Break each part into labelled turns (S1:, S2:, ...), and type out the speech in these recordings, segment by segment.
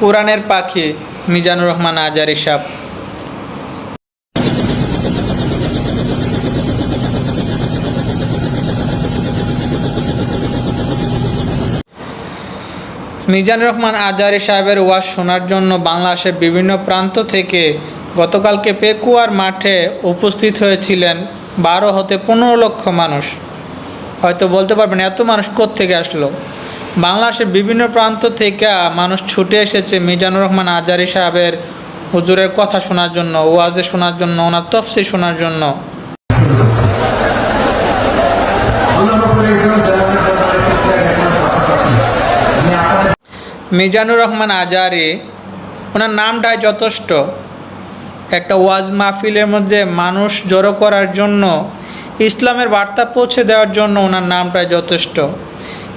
S1: কোরআনের
S2: পাখি মিজানুর রহমান আজারি সাহ মিজানুর রহমান আজারি সাহেবের ওয়াজ শোনার জন্য বাংলাদেশের বিভিন্ন প্রান্ত থেকে গতকালকে পেকুয়ার মাঠে উপস্থিত হয়েছিলেন বারো হতে পনেরো লক্ষ মানুষ। হয়তো বলতে পারবেন, এত মানুষ থেকে আসলো? বাংলাদেশের বিভিন্ন প্রান্ত থেকে মানুষ ছুটে এসেছে মিজানুর রহমান আজারি সাহেবের হুজুরের কথা শোনার জন্য, ওয়াজে শোনার জন্য, ওনার তফসি শোনার জন্য। মিজানুর রহমান আজারি, ওনার নামটাই যথেষ্ট। একটা ওয়াজ মাহফিলের মধ্যে মানুষ জড়ো করার জন্য, ইসলামের বার্তা পৌঁছে দেওয়ার জন্য ওনার নামটাই যথেষ্ট।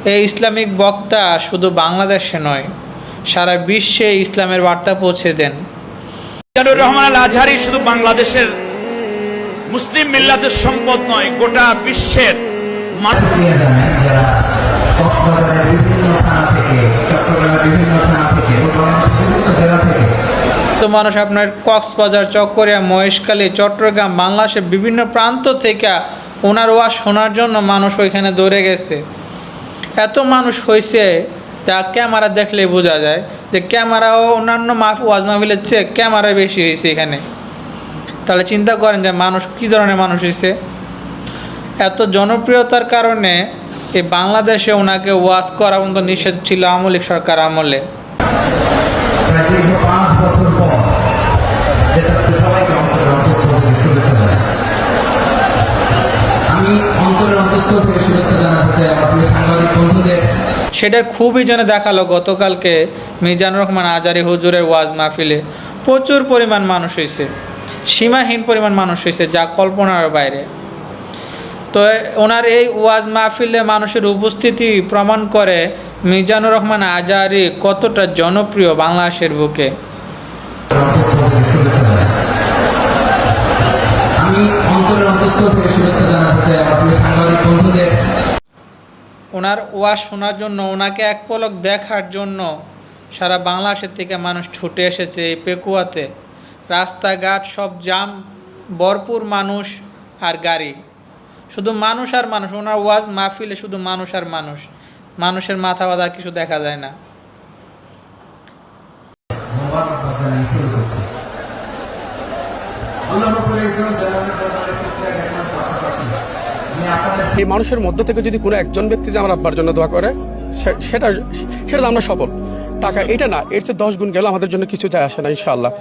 S2: এই ইসলামিক বক্তা শুধু বাংলাদেশে নয় সারা বিশ্বে ইসলামের বার্তা পৌঁছে দেন।
S3: রহমান আল আজহারি শুধু বাংলাদেশের মুসলিম মিল্লাতের সম্পদ নয় গোটা বিশ্বের মানুষ
S4: যারা কক্সবাজারের বিভিন্ন থানা থেকে চট্টগ্রামের বিভিন্ন থানা থেকে বিভিন্ন জেলা থেকে
S2: তো মানুষ আপনার কক্সবাজার চকরিয়া মহেশখালী চট্টগ্রাম বাংলাদেশের বিভিন্ন প্রান্ত থেকে ওনার ওয়া শোনার জন্য মানুষ ওইখানে দৌড়ে গেছে। এত মানুষ হয়েছে তা ক্যামেরা দেখলে বোঝা যায় যে ক্যামেরাও অন্যান্য মাফ, ওয়াজ মাহফিলের চেয়ে ক্যামেরা বেশি হয়েছে এখানে। তাহলে চিন্তা করেন যে মানুষ, কী ধরনের মানুষ হয়েছে এত জনপ্রিয়তার কারণে এই বাংলাদেশে ওনাকে ওয়াজ করা পর্যন্ত নিষেধ ছিল আমলিক সরকার আমলে।
S4: আমি অন্তরের অন্তঃস্থল থেকে শুভেচ্ছা জানাতে চাই বন্ধুদের।
S2: সেটা খুবই যেন দেখাল গতকালকে মিজানুর রহমান আজারি হুজুরের ওয়াজ মাহফিলে। প্রচুর পরিমাণ মানুষ হয়েছে সীমাহীন পরিমাণ মানুষ হয়েছে যা কল্পনার বাইরে। তো ওনার এই ওয়াজ মাহফিলে মানুষের উপস্থিতি প্রমাণ করে মিজানুর রহমান আজারি কতটা জনপ্রিয় বাংলাদেশের বুকে।
S4: আমি অন্তরের অন্তঃস্থল থেকে শুভেচ্ছা চাই আমার প্রিয় সাংবাদিক বন্ধুদের
S2: ওনার ওয়াজ শোনার জন্য, ওনাকে এক পলক দেখার জন্য সারা বাংলাদেশের থেকে মানুষ ছুটে এসেছে এই পেকুয়াতে। রাস্তাঘাট সব জাম, ভরপুর মানুষ আর গাড়ি। শুধু মানুষ আর মানুষ, ওনার ওয়াজ মাহফিলে শুধু মানুষ আর মানুষ। মানুষের মাথা বাঁধা কিছু দেখা যায় না।
S4: আল্লাহ
S5: এই মানুষের মধ্য থেকে যদি কোনো একজন ব্যক্তি যে আমার আব্বার জন্য দোয়া করে সেটা সেটা আমরা সফল। টাকা এটা না, এর চেয়ে দশ গুণ গেলে আমাদের জন্য কিছু যায় আসে না, ইনশাআল্লাহ।